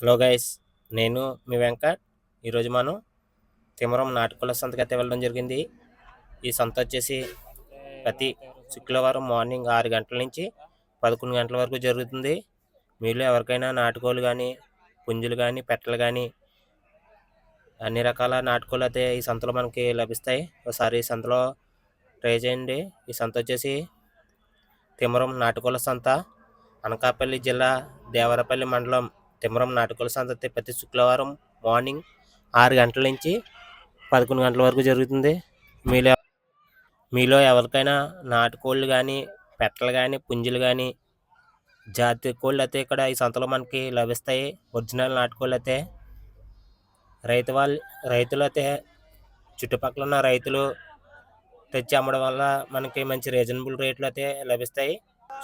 Hello guys నేను మీ వెంకట్. ఈరోజు మనం తిమరం నాటుకోళ్ళ సంతకైతే వెళ్ళడం జరిగింది. ఈ సంత వచ్చేసి ప్రతి శుక్రవారం మార్నింగ్ ఆరు గంటల నుంచి పదకొండు గంటల వరకు జరుగుతుంది. మీలో ఎవరికైనా నాటుకోళ్ళు కానీ పుంజులు కానీ పెట్టలు కానీ అన్ని రకాల నాటుకోళ్ళు అయితే ఈ సంతలో మనకి లభిస్తాయి. ఒకసారి ఈ సంతలో ట్రై చేయండి. ఈ సంత వచ్చేసి తిమరం నాటుకోళ్ళ సంత అనకాపల్లి జిల్లా దేవరపల్లి మండలం తిమ్మరం నాటుకోళ్ళ సంత అయితే ప్రతి శుక్రవారం మార్నింగ్ ఆరు గంటల నుంచి పదకొండు గంటల వరకు జరుగుతుంది. మీలో మీలో ఎవరికైనా నాటుకోళ్ళు కానీ పెట్టలు కానీ పుంజులు కానీ జాతి కోళ్ళు అయితే ఇక్కడ ఈ సంతలో మనకి లభిస్తాయి. ఒరిజినల్ నాటుకోళ్ళు అయితే రైతు వాళ్ళు రైతులు అయితే చుట్టుపక్కల ఉన్న రైతులు తెచ్చి అమ్మడం వల్ల మనకి మంచి రీజనబుల్ రేట్లు అయితే లభిస్తాయి.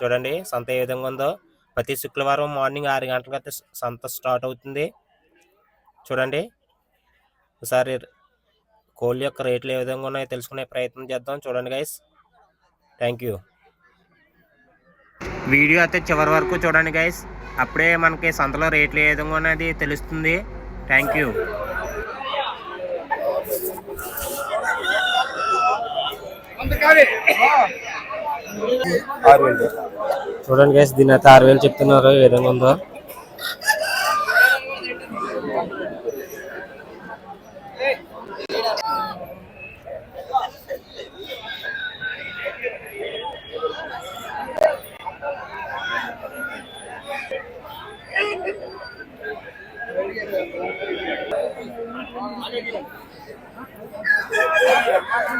చూడండి సంత ఏ విధంగా ఉందో. ప్రతి శుక్రవారం మార్నింగ్ ఆరు గంటలకు అయితే సంత స్టార్ట్ అవుతుంది. చూడండి. ఒకసారి కోళ్ళ యొక్క రేట్లు ఏ విధంగా ఉన్నాయో తెలుసుకునే ప్రయత్నం చేద్దాం. చూడండి గైస్ థ్యాంక్ యూ వీడియో అయితే చివరి వరకు చూడండి గైస్ అప్పుడే మనకి సంతలో రేట్లు ఏ విధంగా ఉన్నది తెలుస్తుంది. థ్యాంక్ యూ చూడండి గైస్ దీని అయితే ఆరు వేలు చెప్తున్నారు. ఏ విధంగా ఉందో?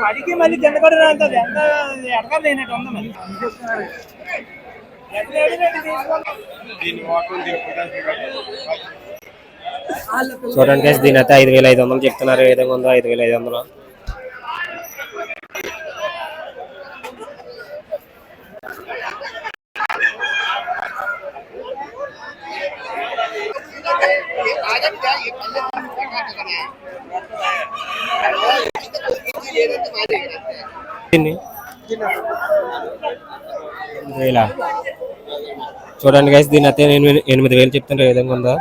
అడిగి మళ్ళీ జెండ తిండబడి రాంతది ఎంత ఎడగా లేనట్టు ఉంది మరి. చూడండి గైస్ దీని అయితే ఐదు వేల ఐదు వందలు చెప్తున్నారు. ఏ విధంగా ఉందో ఐదు వేల ఐదు వందలు. వేలా? చూడండి గైస్ దీని అయితే ఎనిమిది ఎనిమిది వేలు చెప్తున్నారు ఏ విధంగా ఉందా.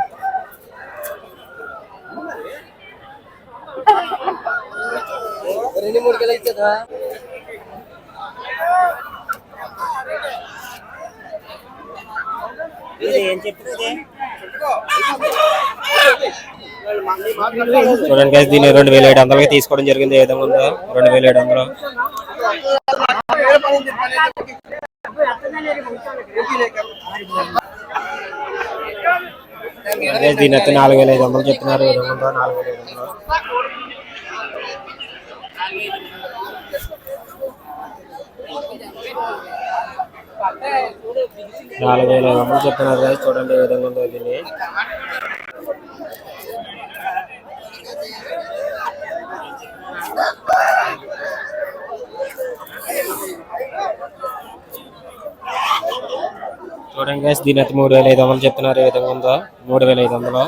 చూడండి గైస్ దీన్ని రెండు వేల ఏడు వందలకి తీసుకోవడం జరిగింది ఏ విధంగా ఉందో. రెండు వేల ఏడు వందలు. అదే దీని అయితే నాలుగు వేల ఐదు వందలు చెప్తున్నారు ఏడు విధంగా నాలుగు వేల ఐదు వందలు. నాలుగు వేల ఐదు వందలు చెప్తున్నారు చూడండి ఏ విధంగా ఉందో దీన్ని. చూడండి గైస్ దీని అయితే మూడు వేల ఐదు వందలు చెప్తున్నారు. ఏ విధంగా ఉందో మూడు వేల ఐదు వందలు.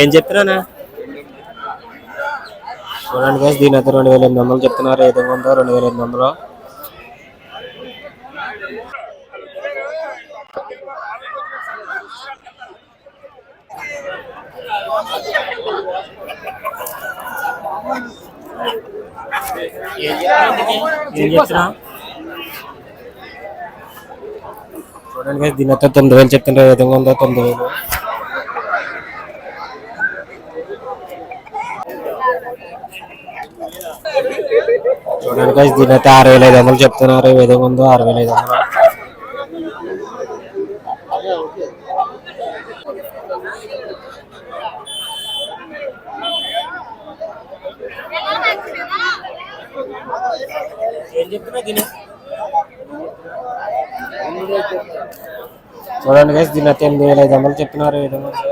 ఏం చెప్తున్నానా? చూడండి గైస్ దీని అయితే రెండు వేల ఎనిమిది వందలు చెప్తున్నారు. ఏ విధంగా ఉందో రెండు వేల ఎనిమిది వందలు. ఏం చెప్తున్నా? చూడండి గైస్ దీని అయితే తొమ్మిది వేలు చెప్తుంటే ఏ విధంగా ఉందో తొమ్మిది వేలు. చూడండి గైస్ దీని అయితే ఆరు వేల ఐదు వందలు చెప్తున్నారు. ఏ విధంగా ఉందో ఆరు వేల ఐదు వందలు. చూడండి గైస్ దీని అయితే ఎనిమిది వేల ఐదు వందలు చెప్తున్నారు ఏ విధంగా. ఉందో.